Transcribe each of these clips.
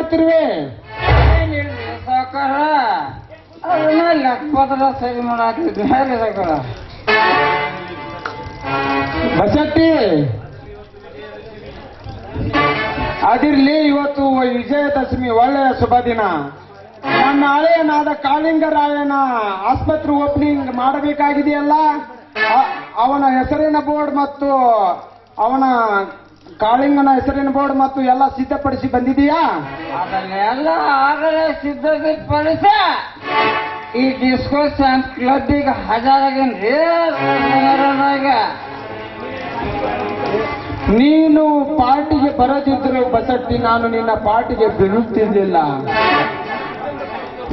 ಮಾಡ್ತಿರುವೆ? ಏನಿಲ್ರಿ ಸಾಕಾರ ಅದನ್ನ ಲೆಕ್ಕಪತ್ರ ಸರಿ ಮಾಡಾತಿದ್ವಿ ಹೇಳಿ ಸಾಕಾರ ಬಸಟ್ಟಿ! ಅದಿರ್ಲಿ ಇವತ್ತು ವಿಜಯದಶಮಿ ಒಳ್ಳೆಯ ಶುಭ ದಿನ. ನನ್ನ ಹಳೆಯನಾದ ಕಾಳಿಂಗರಾಯನ ಆಸ್ಪತ್ರೆ ಓಪನಿಂಗ್ ಮಾಡಬೇಕಾಗಿದೆಯಲ್ಲ? ಅವನ ಹೆಸರಿನ ಬೋರ್ಡ್ ಮತ್ತು ಅವನ ಕಾಳಿಂಗನ ಹೆಸರಿನ ಬೋರ್ಡ್ ಮತ್ತು ಎಲ್ಲ ಸಿದ್ಧಪಡಿಸಿ ಬಂದಿದೆಯಾ? ಅದನ್ನೆಲ್ಲ ಆಗಲೇ ಸಿದ್ಧಪಡಿಸ. ಈ ಡಿಸ್ಕೋ ಚಾನ್ಸ್ ಕ್ಲಬ್ ಈಗ ಈಗ ನೀನು ಪಾರ್ಟಿಗೆ ಬರದಿದ್ರು ಬಸಟ್ಟಿ ನಾನು ನಿನ್ನ ಪಾರ್ಟಿಗೆ ಬಿಡುತ್ತಿರಲಿಲ್ಲ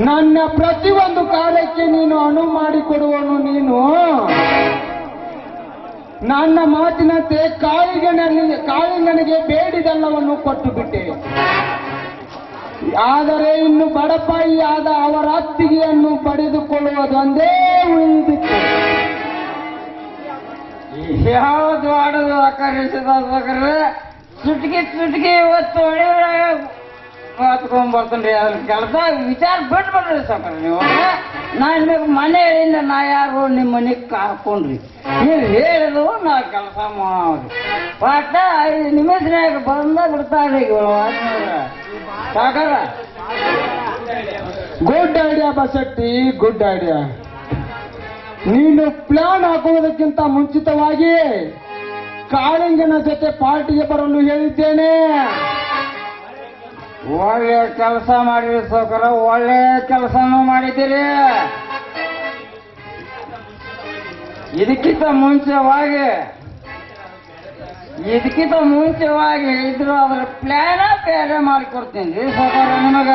ನನ್ನ ಪ್ರತಿಯೊಂದು ಕಾರ್ಯಕ್ಕೆ ನೀನು ಅಣು ಮಾಡಿಕೊಡುವನು ನೀನು. ನನ್ನ ಮಾತಿನಂತೆ ಕಾಳಿಗನಲ್ಲಿ ಕಾಳಿಂಗನಿಗೆ ಬೇಡಿದೆಲ್ಲವನ್ನು ಕೊಟ್ಟು ಬಿಟ್ಟೆ ಆದರೆ ಇನ್ನು ಬಡಪಾಯಿಯಾದ ಅವರ ಅತ್ತಿಗೆಯನ್ನು ಪಡೆದುಕೊಳ್ಳುವುದೊಂದೇ ಉಳಿದಿತ್ತು. ಯಾವುದು ಆಡಲು ಆಕರ್ಷಿಸಿದ ಚುಟ್ಕಿ ಚುಟ್ಕಿ ಇವತ್ತು ಹೊಡಿದ್ರಾಗ ಮಾತ್ಕೊಂಡ್ ಬರ್ತೀನಿ ಅದ್ರ ಕೆಲಸ ವಿಚಾರ ಬಿಟ್ಬಿಡ್ರಿ ಸಾಕ್ರಿ ನೀವು. ನಾ ನಿಮಗೆ ಮನೆ ಹೇಳಿಂದ ನಾ ಯಾರು ನಿಮ್ಮ ಮನೆಗೆ ಹಾಕೊಂಡ್ರಿ ನೀವು ಹೇಳಿದ್ರು ನಾ ಕೆಲಸ ಮಾಡೋದು. ಒಟ್ಟ ಐದು ನಿಮಿಷನಾಗ ಬಂದ ಬಿಡ್ತಾರ್ರಿ ಸಾಕಾರ? ಗುಡ್ ಐಡಿಯಾ ಬಸಟ್ಟಿ ಗುಡ್ ಐಡಿಯಾ ನೀನು ಪ್ಲಾನ್ ಹಾಕುವುದಕ್ಕಿಂತ ಮುಂಚಿತವಾಗಿ ಕಾಳಿಂಗನ ಜೊತೆ ಪಾರ್ಟಿಗೆ ಬರಲು ಹೇಳಿದ್ದೇನೆ. ಒಳ್ಳೆ ಕೆಲಸ ಮಾಡಿರಿ ಸೌಕರ ಒಳ್ಳೆ ಕೆಲಸನೂ ಮಾಡಿದ್ದೀರಿ. ಇದಕ್ಕಿಂತ ಮುಂಚೆವಾಗಿ ಇದಕ್ಕಿಂತ ಮುಂಚೆವಾಗಿ ಇದ್ರು ಅದ್ರ ಪ್ಲಾನ ಬೇರೆ ಮಾಡಿಕೊಡ್ತೀನಿ ರೀ ಸೋಕರ ನಿಮಗ.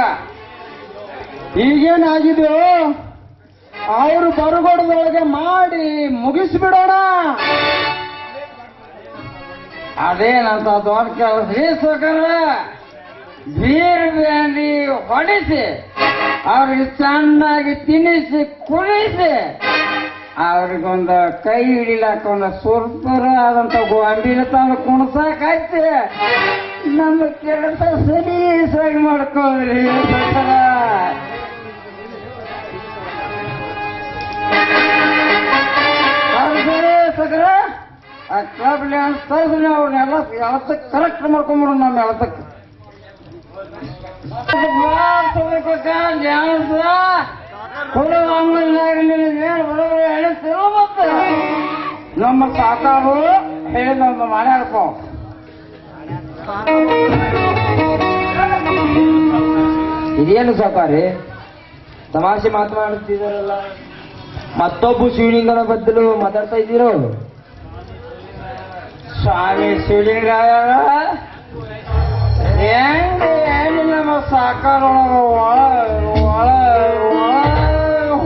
ಈಗೇನಾಗಿದೆಯೋ ಅವರು ಬರುಗೊಡದೊಳಗೆ ಮಾಡಿ ಮುಗಿಸ್ಬಿಡೋಣ. ಅದೇನಂತ ದೊಡ್ಡ ಕೆಲಸ ರೀ ಸಾಕಾರ ಬೀರ್ ಹೊಡೆಸಿ, ಅವ್ರಿಗೆ ಚೆನ್ನಾಗಿ ತಿನ್ನಿಸಿ, ಕುಣಿಸಿ, ಅವ್ರಿಗೊಂದು ಕೈ ಹಿಡಿಲಾಕ ಒಂದು ಸುರ್ಪುರ ಆದಂತ ಗೋಂಬಿನ ತಂದು ಕುಣಸಾಕೈತಿ ನಮ್ಮ ಕೆಲಸ ಸಲೀಸಾಗಿ ಮಾಡ್ಕೋದ್ರಿ ಸಾಕಾರ ಸಕರ ಆ ಕ್ಲಬ್ ಡ್ಯಾನ್ಸ್ ಅವ್ರನ್ನೆಲ್ಲ ಎಳತಕ್ಕೆ ಕರೆಕ್ಟ್ ಮಾಡ್ಕೊಂಬಿಡೋಣ ನಮ್ಮ ಎಳತಕ್ಕೆ ನಮ್ಮ ತಾತಾರು ಹೇಳಿ ನಮ್ಮ ಮನೆ ಹಾಕೋ ಇದೇನು ಸಾಕಾರಿ? ತಮಾಷೆ ಮಾತನಾಡುತ್ತಿದ್ದಾರಲ್ಲ ಮತ್ತೊಬ್ಬ ಶಿವಲಿಂಗನ ಬದಲು ಮಾತಾಡ್ತಾ ಇದ್ದೀರೋ? ಸ್ವಾಮಿ ಶಿವಲಿಂಗಾಯ ಹೆಂಗ ಹೆಂಗ್ ನಮ್ಮ ಸಾಕಾರ ಒಳ ಒಳ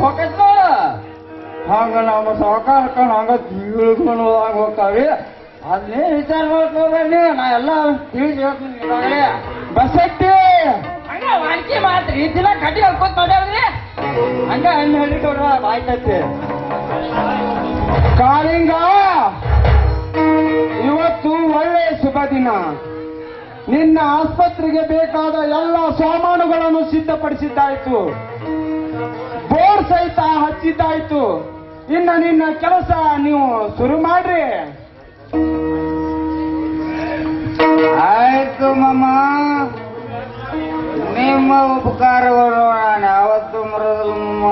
ಹೊಕತ್ತ ಹಂಗ ನಮ್ಮ ಸಾಕಾರ ಹಂಗ ತಿಳ್ಕೊಂಡು ಹೋದಾಗ ಹೋಗ್ತಾವೆ. ಅದೇ ವಿಚಾರ ಮಾಡ್ಕೋಬನ್ನಿ ನಾ ಎಲ್ಲ ತಿಳಿಸಿ ಹೇಳ್ತೀನಿ ಈಗಾಗಲೇ. ಬಸಟ್ಟಿ! ಹಂಗ ವಾಂಕಿ ಮಾತ್ರಿ ಈ ದಿನ ಕಟ್ಟಿ ಹೇಳ್ಕೊತ ಮಾತಾಡಿದ್ರಿ ಹಂಗ ಹಣ್ಣು ಹೇಳಿಕೊಡ್ರ ಆಯ್ತೈತಿ ಕಾಳಿಂಗ ಇವತ್ತು ಒಳ್ಳೆಯ ಶುಭ ದಿನ. ನಿನ್ನ ಆಸ್ಪತ್ರೆಗೆ ಬೇಕಾದ ಎಲ್ಲ ಸಾಮಾನುಗಳನ್ನು ಸಿದ್ಧಪಡಿಸಿದ್ದಾಯ್ತು. ಬೋರ್ ಸಹಿತ ಹಚ್ಚಿದ್ದಾಯ್ತು. ಇನ್ನು ನಿನ್ನ ಕೆಲಸ ನೀವು ಶುರು ಮಾಡ್ರಿ. ಆಯ್ತು ಮಮ್ಮ ನಿಮ್ಮ ಉಪಕಾರಗಳು ನಾನು ಯಾವತ್ತೂ ಮರೋದಿಲ್ಲ ಮಮ್ಮ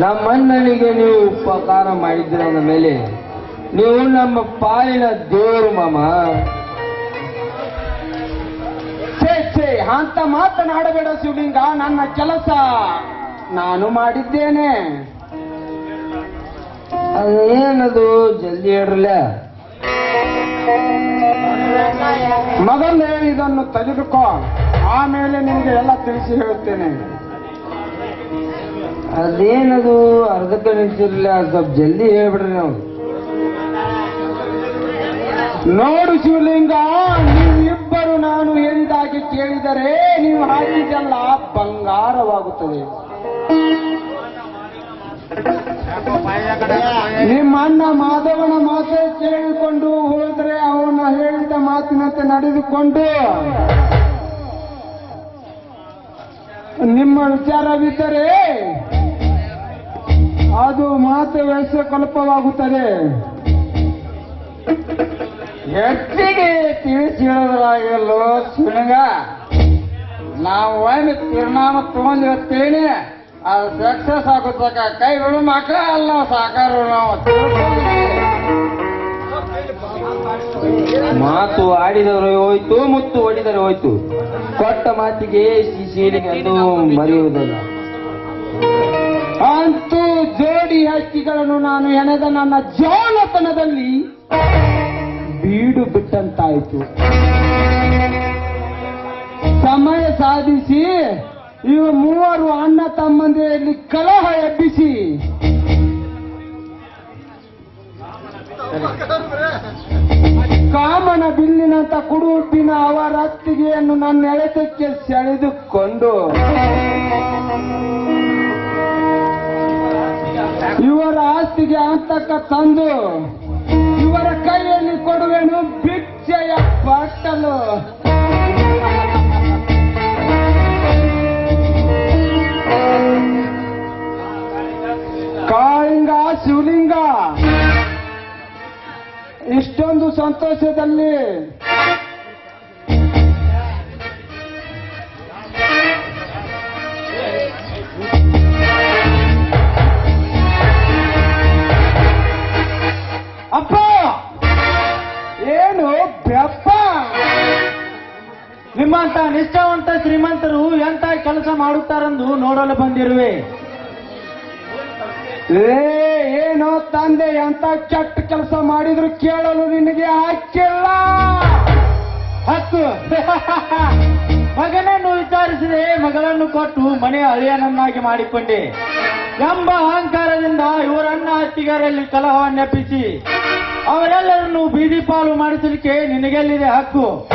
ನಮ್ಮಣ್ಣನಿಗೆ ನೀವು ಉಪಕಾರ ಮಾಡಿದ್ದೀರ ಅಂದ ಮೇಲೆ ನೀವು ನಮ್ಮ ಪಾಲಿನ ದೇವರು, ಮಾಮ. ಛೇ ಛೇ, ಅಂತ ಮಾತನಾಡಬೇಡ ಶಿವಲಿಂಗ, ನನ್ನ ಕೆಲಸ. ನಾನು ಮಾಡಿದ್ದೇನೆ. ಅದೇನದು, ಜಲ್ದಿ ಹೇಳ್ರಲ್ಲ. ಮೊದಲೇ ಇದನ್ನು ತೆಗೆದುಕೋ. ಆಮೇಲೆ ನಿಮಗೆ ಎಲ್ಲ ತಿಳಿಸಿ ಹೇಳುತ್ತೇನೆ ಅದೇನದು, ಅರ್ಧಕ್ಕೆ ನಿಲ್ಸಿರ್ಲಿಲ್ಲ, ಸ್ವಲ್ಪ ಜಲ್ದಿ ಹೇಳ್ಬಿಡ್ರಿ ನಾವು. ನೋಡು ಶಿವಲಿಂಗ, ನೀವಿಬ್ಬರು ನಾನು ಹೇಳಿದಾಗೆ ಕೇಳಿದರೆ ನೀವು ಹಾಕಿದ್ದೆಲ್ಲ ಬಂಗಾರವಾಗುತ್ತದೆ. ನಿಮ್ಮ ಅಣ್ಣ ಮಾಧವನ ಮಾತೆ ಕೇಳಿಕೊಂಡು ಹೋದ್ರೆ ಅವನ ಹೇಳಿದ ಮಾತಿನಂತೆ ನಡೆದುಕೊಂಡು, ನಿಮ್ಮ ವಿಚಾರವಿದ್ದರೆ ಅದು ಮಾತು ವಯಸ್ಸು ಕಲ್ಪವಾಗುತ್ತದೆ. ಹೆಚ್ಚಿಗೆ ತಿಳಿಸಿ ಹೇಳೋದ್ರಾಗಲ್ಲೋ ನಾವು ಒಂದು ತಿರ್ನಾಮ ತಗೊಂಡಿರ್ತೀನಿ ಅದು ಸಕ್ಸಸ್ ಆಗುತ್ತಕ ಕೈ ಬಿಡು ಮಕ್ಕಳ ಅಲ್ಲ ನಾವು. ಸಾಕಾರ ಮಾತು ಆಡಿದವರು ಹೋಯ್ತು, ಮುತ್ತು ಹೊಡಿದರೆ ಹೋಯ್ತು. ಕೊಟ್ಟ ಮಾತಿಗೆ ಸಿಡಿಗೆ ಅದು ಮರೆಯುವುದಲ್ಲ. ಅಂತೂ ಜೋಡಿ ಹಕ್ಕಿಗಳನ್ನು ನಾನು ಹೆಣೆದ ನನ್ನ ಜಾಲತನದಲ್ಲಿ ಬೀಡು ಬಿಟ್ಟಂತಾಯಿತು. ಸಮಯ ಸಾಧಿಸಿ, ಇವ ಮೂವರು ಅಣ್ಣ ತಮ್ಮಂದಿರಲ್ಲಿ ಕಲಹ ಎಬ್ಬಿಸಿ. ಕಾಮನ ಬಿಲ್ಲಿನಂತ ಕುಡುಪಿನ ಅವರ ಅತ್ತಿಗೆಯನ್ನು ನನ್ನ ಎಳೆತಕ್ಕೆ ಸೆಳೆದುಕೊಂಡು ಇವರ ಆಸ್ತಿಗೆ ಅಂತಕ್ಕ ತಂದು ಇವರ ಕೈಯಲ್ಲಿ ಕೊಡುವೆನು ಭಿಕ್ಷೆಯ ಬಟ್ಟಲು ಕಾಳಿಂಗ ಶಿವಲಿಂಗ ಇಷ್ಟೊಂದು ಸಂತೋಷದಲ್ಲಿ ಶ್ರೀಮಂತರು ಎಂತ ಕೆಲಸ ಮಾಡುತ್ತಾರೆಂದು ನೋಡಲು ಬಂದಿರುವೆ. ಏ, ಏನೋ ತಂದೆ, ಎಂತ ಕೆಟ್ಟ ಕೆಲಸ ಮಾಡಿದ್ರು ಕೇಳಲು ನಿನಗೆ ಹಾಕಿಲ್ಲ ಹತ್ತು. ಮಗನನ್ನು ವಿಚಾರಿಸಿದೆ, ಮಗಳನ್ನು ಕೊಟ್ಟು ಮನೆ ಅಳಿಯನನ್ನಾಗಿ ಮಾಡಿಕೊಂಡೆ. ಎಂಬ ಅಹಂಕಾರದಿಂದ ಇವರನ್ನ ಅತ್ತಿಗಾರಲ್ಲಿ ಕಲಹವನ್ನೆಪ್ಪಿಸಿ ಅವರೆಲ್ಲರನ್ನು ಬೀದಿ ಪಾಲು ಮಾಡಿಸಲಿಕ್ಕೆ ನಿನಗೆಲ್ಲಿದೆ ಹಕ್ಕು?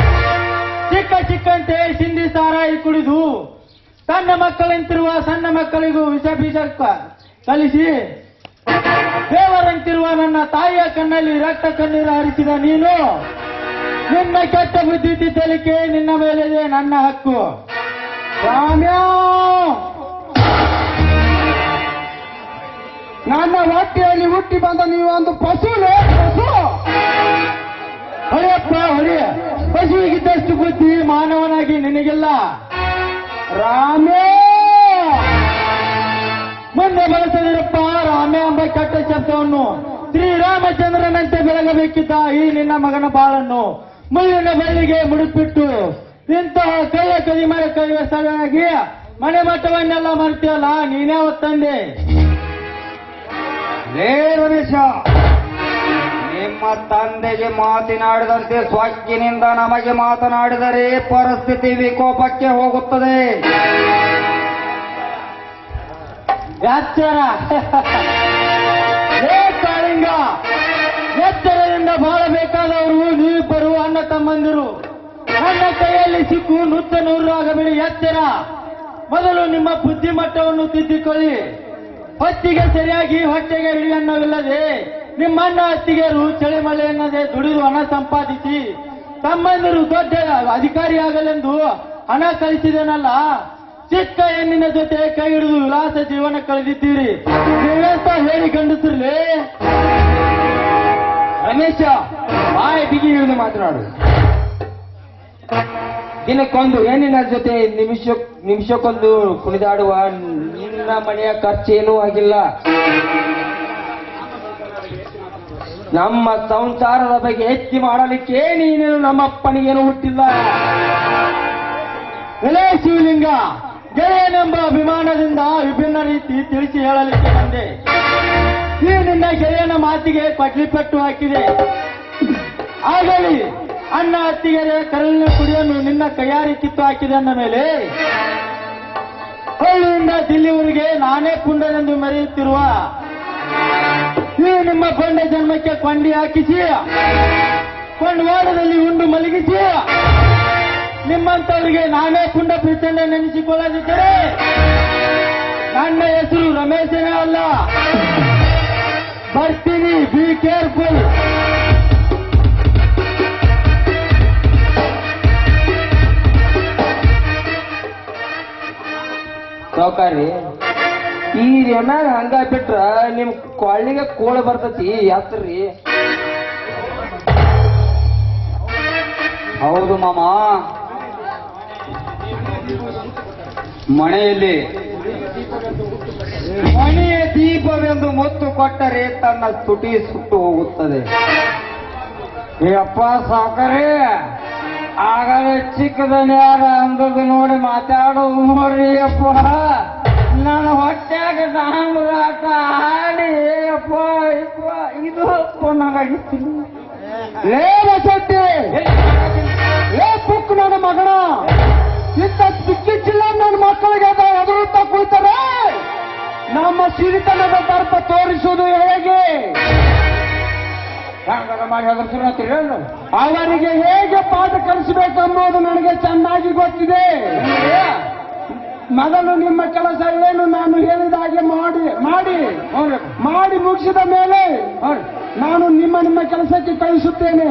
ಚಿಕ್ಕ ಚಿಕ್ಕಂತೆ ಸಿಂಧಿ ಸಾರಾಯಿ ಕುಡಿದು ತನ್ನ ಮಕ್ಕಳಂತಿರುವ ಸಣ್ಣ ಮಕ್ಕಳಿಗೂ ವಿಷ ಬೀಜ ಕಲಿಸಿ ದೇವರಂತಿರುವ ನನ್ನ ತಾಯಿಯ ಕಣ್ಣಲ್ಲಿ ರಕ್ತ ಕಣ್ಣೀರು ಹರಿಸಿದ ನೀನು, ನಿನ್ನ ಕೆಟ್ಟ ಬುದ್ಧಿ ತಿದ್ದಲಿಕ್ಕೆ ನಿನ್ನ ಮೇಲಿದೆ ನನ್ನ ಹಕ್ಕು. ರಾಮ್ಯ! ನನ್ನ ಹೊಟ್ಟೆಯಲ್ಲಿ ಹುಟ್ಟಿ ಬಂದ ನೀವು ಒಂದು ಪಶುಲೇ ಪಶು! ಪಶುವಿಗಿದ್ದಷ್ಟು ಬುದ್ಧಿ ಮಾನವನಾಗಿ ನಿನಗೆಲ್ಲ. ರಾಮೇ! ಮುಂದೆ ಬಳಸಲಿರಪ್ಪ ರಾಮೇ ಎಂಬ ಕೆಟ್ಟ ಶಬ್ದವನ್ನು ಶ್ರೀರಾಮಚಂದ್ರನಂತೆ ಬೆಳಗಬೇಕಿದ್ದ ಈ ನಿನ್ನ ಮಗನ ಬಾಳನ್ನು ಮುಳ್ಳಿನ ಬಳ್ಳಿಗೆ ಮುಡುಪಿಟ್ಟು ಇಂತಹ ಕೈಯ ಕದಿಮರ ಕೈಯ ಸ್ಥಳವಾಗಿ ಮನೆ ಮಟ್ಟವನ್ನೆಲ್ಲ ಮರ್ತೀಯಲ್ಲ, ನೀನೇ ತಂದೆ ಲೇ ರಮೇಶ ನಿಮ್ಮ ತಂದೆಗೆ ಮಾತನಾಡಿದಂತೆ ಸ್ವಕ್ಕಿನಿಂದ ನಮಗೆ ಮಾತನಾಡಿದರೆ ಪರಿಸ್ಥಿತಿ ವಿಕೋಪಕ್ಕೆ ಹೋಗುತ್ತದೆ. ಏ ಕಾಳಿಂಗ ಎಚ್ಚರದಿಂದ ಬಾಳಬೇಕಾದವರು ನೀವಿಬ್ಬರು ಅಣ್ಣ ತಮ್ಮಂದಿರು. ನನ್ನ ಕೈಯಲ್ಲಿ ಸಿಕ್ಕು ನುತ್ತ ನೂರು ಆಗಬೇಡಿ ಎಚ್ಚರ ಮೊದಲು ನಿಮ್ಮ ಬುದ್ಧಿಮಟ್ಟವನ್ನು ತಿದ್ದಿಕೊಳ್ಳಿ. ಹೊತ್ತಿಗೆ ಸರಿಯಾಗಿ ಹೊಟ್ಟೆಗೆ ಹಿಡಿಯನ್ನವಿಲ್ಲದೆ ನಿಮ್ಮ ಅಣ್ಣ ಅತ್ತಿಗೆರು ಚಳಿಮಳೆ ಎನ್ನದೆ ದುಡಿದು ಹಣ ಸಂಪಾದಿಸಿ ತಮ್ಮಂದಿರು ದೊಡ್ಡ ಅಧಿಕಾರಿಯಾಗಲೆಂದು ಹಣ ಕಳಿಸಿದೇನಲ್ಲ, ಚಿಕ್ಕ ಹೆಣ್ಣಿನ ಜೊತೆ ಕೈ ಹಿಡಿದು ವಿಲಾಸ ಜೀವನ ಕಳೆದಿದ್ದೀರಿ. ನೀವೆಂತ ಹೇಳಿ ಗಂಡಸ್ರಲ್ಲಿ? ರಮೇಶ, ಬಾಯ ಬಿಗಿ ಹಿಡಿದು ಮಾತನಾಡು. ದಿನಕ್ಕೊಂದು ಹೆಣ್ಣಿನ ಜೊತೆ ನಿಮಿಷ ನಿಮಿಷಕ್ಕೊಂದು ಕುಣಿದಾಡುವ ನಿನ್ನ ಮನೆಯ ಖರ್ಚೇನೂ ಆಗಿಲ್ಲ. ನಮ್ಮ ಸಂಸಾರದ ಬಗ್ಗೆ ಹೆಚ್ಚು ಮಾಡಲಿಕ್ಕೆ ನೀನೇನು ನಮ್ಮಪ್ಪನಿಗೇನು ಹುಟ್ಟಿಲ್ಲ. ಎಲೆ ಶಿವಲಿಂಗ ಗೆಳೆಯನೆಂಬ ಅಭಿಮಾನದಿಂದ ವಿಭಿನ್ನ ರೀತಿ ತಿಳಿಸಿ ಹೇಳಲಿಕ್ಕೆ ಬಂದೆ. ನಿನ್ನ ಗೆಳೆಯನ ಮಾತಿಗೆ ಪಟ್ಲಿಪಟ್ಟು ಹಾಕಿದೆ. ಆಗಲಿ, ಅಣ್ಣ ಅತ್ತಿಗೆರೆ ಕರಳಿನ ಕುಡಿಯನ್ನು ನಿನ್ನ ಕೈಯಾರಿ ಕಿತ್ತು ಹಾಕಿದೆ ಅಂದ ಮೇಲೆ, ಹಳ್ಳಿಯಿಂದ ದಿಲ್ಲಿವರೆಗೆ ನಾನೇ ಕುಂಡನೆಂದು ಮೆರೆಯುತ್ತಿರುವ ನೀವು ನಿಮ್ಮ ಕೊಂಡ ಜನ್ಮಕ್ಕೆ ಕೊಂಡಿ ಹಾಕಿಸಿ. ಕೊಂಡವಾಡದಲ್ಲಿ ಉಂಡು ಮಲಗಿಸಿ. ನಿಮ್ಮಂತವರಿಗೆ ನಾನೇ ಕುಂಡ ಪ್ರಚಂಡ ನೆನೆಸಿಕೊಳ್ಳದಿದ್ದರೆ ನನ್ನ ಹೆಸರು ರಮೇಶನೇ ಅಲ್ಲ. ಬರ್ತೀನಿ ಬಿ ಕೇರ್ಫುಲ್ ಸೌಕಾರಿ ಈ ಎಮ್ಯಾಗ ಹಂಗ ಬಿಟ್ರ ನಿಮ್ ಕೊಳ್ಳಿಗೆ ಕೋಳ ಬರ್ತತಿ ಯಾತ್ರಿ ಹೌದು ಮಾಮ. ಮನೆಯಲ್ಲಿ ಮನೆಯ ದೀಪವೆಂದು ಮುತ್ತು ಕೊಟ್ಟರೆ ತನ್ನ ತುಟಿ ಸುಟ್ಟು ಹೋಗುತ್ತದೆ. ಏಪ್ಪ ಸಾಕರೇ, ಆಗಲೇ ಚಿಕ್ಕದನ್ಯಾರ ಯಾರ ಅಂದದ್ದು ನೋಡಿ ಮಾತಾಡೋದು ನೋಡ್ರಿ ಅಪ್ಪ. ನನ್ನ ಹೊಟ್ಟೆಗೆ ಆಟ ಆಡಿ ಅಪ್ಪ ಇಪ್ಪ ಇದು ಕೊನಾಗಿತ್ತು ಲೇ ವಸತಿ ಲೇ ಪುಕ್ ನನ್ನ ಮಗನ. ಇಂಥ ಸಿಕ್ಕಿಚ್ಚಿಲ್ಲ ನನ್ನ ಮಕ್ಕಳಿಗೆ ಎದುರುತ್ತಾ ಕುಳಿತಾರೆ, ನಮ್ಮ ಸಿರಿತನದ ದರ್ಪ ತೋರಿಸುವುದು ಹೇಗೆ? ಅವರಿಗೆ ಹೇಗೆ ಪಾಠ ಕಲಿಸಬೇಕೆಂಬುದು ನನಗೆ ಚೆನ್ನಾಗಿ ಗೊತ್ತಿದೆ. ಮೊದಲು ನಿಮ್ಮ ಕೆಲಸ ಏನು ನಾನು ಹೇಳಿದ ಹಾಗೆ ಮಾಡಿ ಮಾಡಿ ಮಾಡಿ ಮುಗಿಸಿದ ಮೇಲೆ ನಾನು ನಿಮ್ಮ ನಿಮ್ಮ ಕೆಲಸಕ್ಕೆ ಕಳಿಸುತ್ತೇನೆ.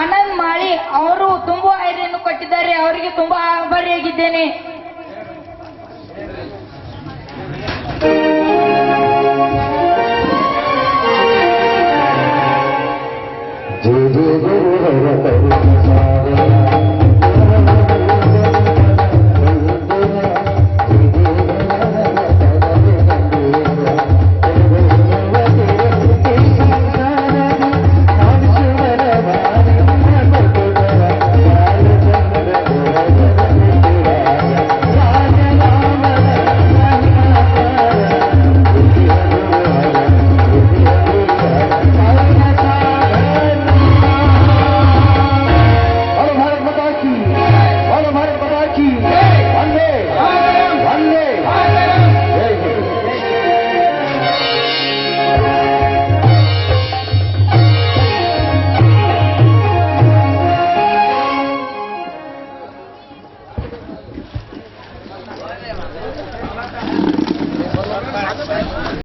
ಆನಂದ್ ಮಾಳಿ ಅವರು ತುಂಬಾ ಐದನ್ನು ಕೊಟ್ಟಿದ್ದಾರೆ. ಅವರಿಗೆ ತುಂಬಾ ಆಭಾರಿಯಾಗಿದ್ದೇನೆ.